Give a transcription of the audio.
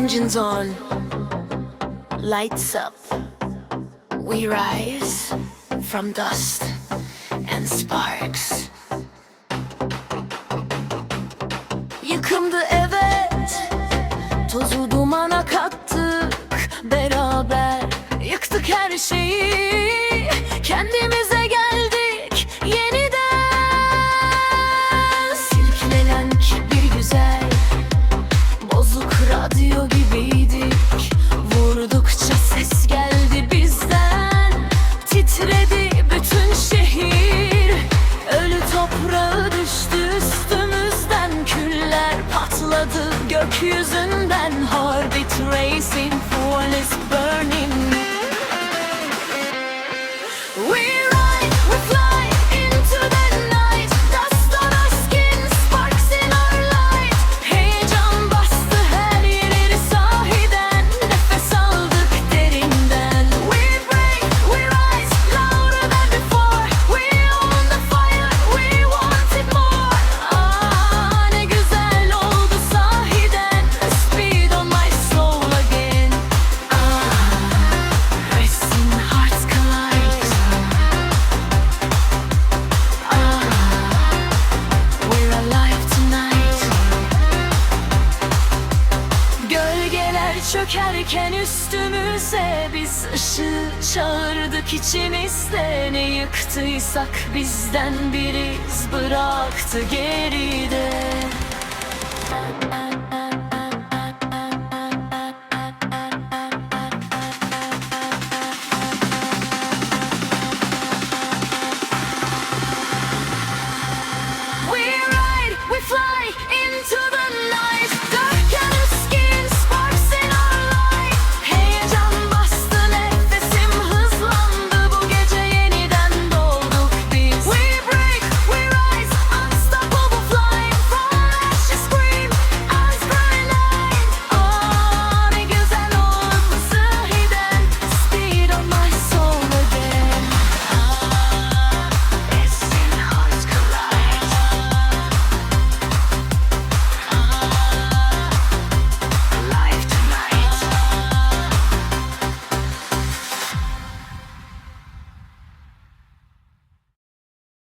Engines on, lights up. We rise from dust and sparks. Yıkımdı evet, tozu dumana kattık beraber. Yıktık her şeyi, kendimi radyo gibiydik. Vurdukça ses geldi bizden. Titredi bütün şehir. Ölü toprağı düştü üstümüzden. Küller patladı gökyüzünden. Heartbeat racing. çökerken üstümüze biz ışığı çağırdık içimizde. Ne yıktıysak bizden biri iz bıraktı geride. We ride, we fly into